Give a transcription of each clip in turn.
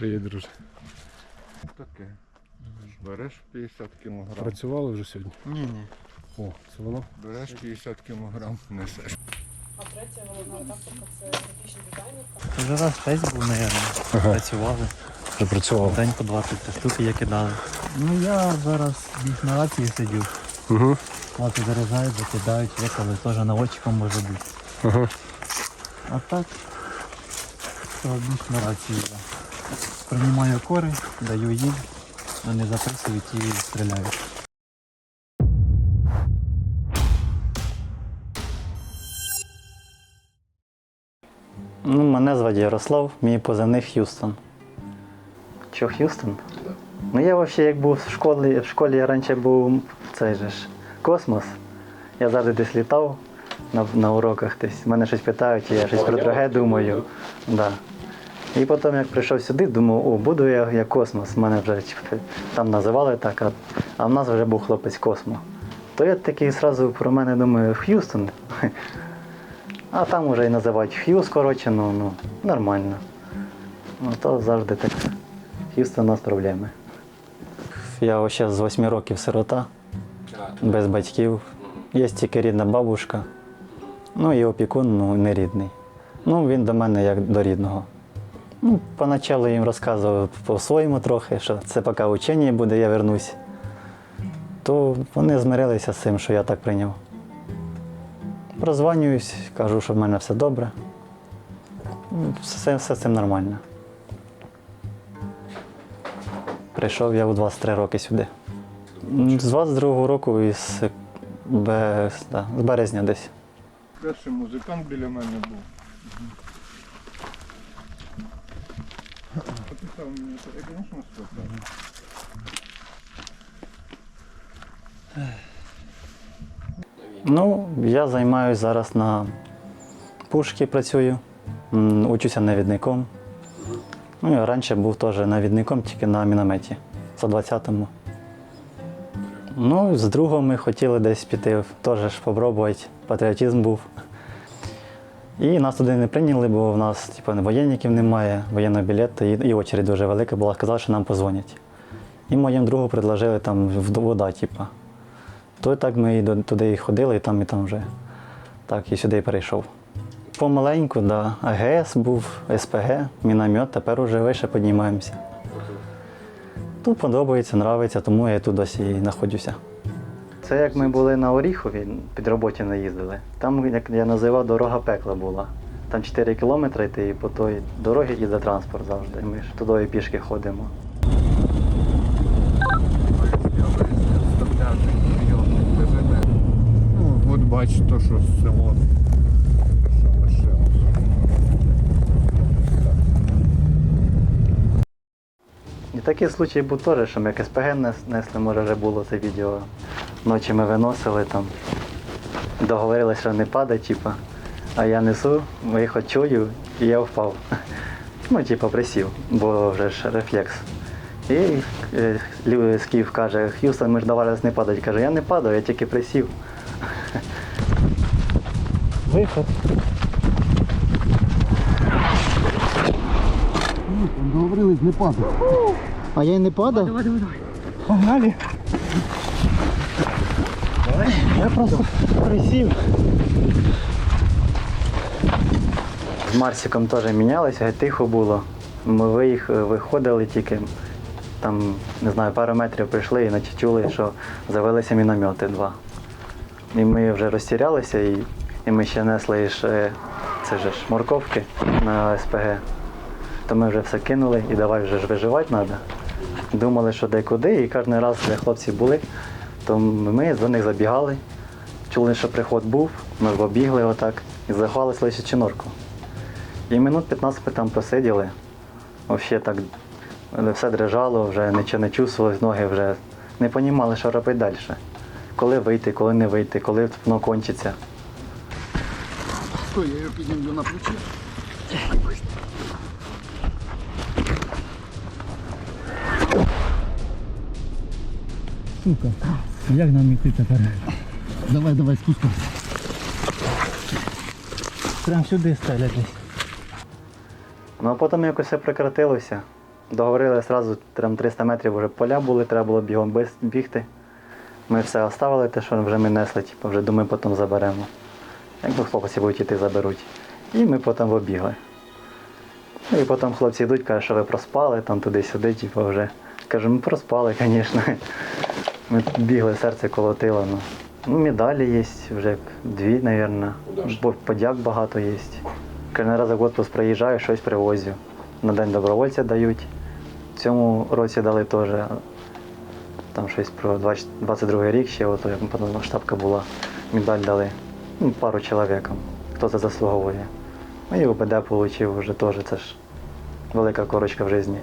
Привіт, друже. Таке. Береш 50 кг. Працювали вже сьогодні? Ні, ні. О, це воно? Береш 50 кг, несеш. А третя головна редакторка це графічний дизайнерка. Вже раз десь був, мабуть. Ага. Працювали. Вже працював. День по 20 штуки я кидали. Ну я зараз більш на рації сидю. Угу. Хлопці заряджають, закидають, виколи теж наводчиком може бути. Ага. А так, то більш на рації. Приймаю кори, даю їм, вони записують і стріляють. Ну, мене звати Ярослав, мій позивний Х'юстон. Що Х'юстон? Ну я взагалі як був в школі, в школі я раніше був цей же ж космос. Я завжди десь літав на, на уроках десь. Мене щось питають, і я щось про друге думаю. Да. І потім, як прийшов сюди, думав, о, буду я як космос. Мене вже там називали так, а, а в нас вже був хлопець космо. То я такий одразу про мене думаю, Х'юстон. А там вже і називають Х'ю скорочено, ну, нормально. Ну то завжди так. У нас проблеми. Я ще з 8 років сирота, без батьків. Є тільки рідна бабушка. Ну і опікун ну, не рідний. Ну, він до мене як до рідного. Ну, поначалу їм розказував по-своєму трохи, що це поки учення буде, я вернусь. То вони змирилися з цим, що я так прийняв. Прозванююсь, кажу, що в мене все добре. Ну, Все, все з цим нормально. Прийшов я у 23 роки сюди. З 22-го року да, з березня десь. Перший музикант біля мене був. А мені конечно, спитав. Ну, я займаюся зараз на пушки працюю, учуся навідником. Ну, я раніше був теж навідником, тільки на мінометі, 120-му. Ну, з другого ми хотіли десь піти, теж спробувати, патріотизм був. І нас туди не прийняли, бо в нас типу, воєнників немає, воєнного білету, і, і очередь дуже велика була, сказали, що нам позвонять. І моєму другу предложили там вода, типу. То так ми і туди і ходили, і там, і там вже. Так, і сюди і перейшов. Помаленьку, да. АГС був, СПГ, міномет, тепер уже вище піднімаємося. Тут подобається, подобається, тому я тут досі і знаходжуся. Це як ми були на Оріхові, під роботі не їздили. Там, як я називав, дорога пекла була. Там 4 кілометри йти, і по той дорогі їде транспорт завжди. Ми ж туди і пішки ходимо. Ну, от бач, то, що село. Що лишилося. І такий случай був теж, що ми СПГ несли, може вже було це відео. Ночі ми виносили там, договорилися, що не падає, типа. А я несу, виход чую, і я впав. Ну, типа, присів, бо вже ж рефлекс. І е, Скіф каже, Х'юстон, ми ж договорились не падати. Каже, я не падаю, я тільки присів. Виход. Договорились не падати. А я й не падав? Погнали. Я просто присів. З Марсиком теж мінялися, тихо було. Ми виїх, виходили тільки, там, не знаю, пару метрів прийшли і наче чули, що завелися міномети два. І ми вже розтірялися, і, і ми ще несли ще, це ж морковки на СПГ. То ми вже все кинули і давай вже ж виживати треба. Думали, що де куди, і кожен раз, де хлопці були, то ми до них забігали, чули, що приход був, ми побігли отак і заховали лише чинорку. І минут 15 ми там просиділи. Взагалі так все дрижало, вже нічого не чувствувалось, ноги вже не розуміли, що робити далі. Коли вийти, коли не вийти, коли воно кончиться. Стой, я її підніму на плечі. Сука. Як нам іти тепер? Давай, давай, спускай. Прям сюди стрелять. Ну а потім якось все прекратилося. Договорили одразу там 300 метрів вже поля були, треба було бігом бігти. Ми все оставили, те, що вже ми несли, типу, вже думаю, потім заберемо. Якби хлопці будуть йти, заберуть. І ми потім вибігли. Ну і потім хлопці йдуть, кажуть, що ви проспали, там туди-сюди, типу, вже. Кажу, ми проспали, звісно. Ми бігли, серце колотило. Ну, ну медалі є, вже дві, мабуть. Бо подяк багато є. Кожен раз в отпуск приїжджаю, щось привозю. На день добровольця дають. В цьому році дали теж. Там щось про 20 22 рік ще, ото як повномасштабка була, медаль дали. Ну, пару чоловікам, хто це заслуговує. Ну і ОБД отримав вже теж, це ж велика корочка в житті.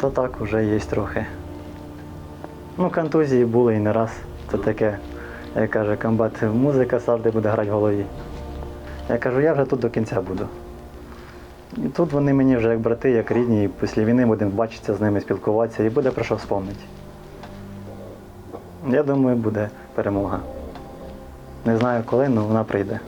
То так вже є трохи. Ну, контузії були і не раз. Це таке, як каже комбат, музика завжди буде грати в голові. Я кажу, я вже тут до кінця буду. І тут вони мені вже як брати, як рідні, і після війни будемо бачитися з ними, спілкуватися і буде про що вспомнити. Я думаю, буде перемога. Не знаю коли, але вона прийде.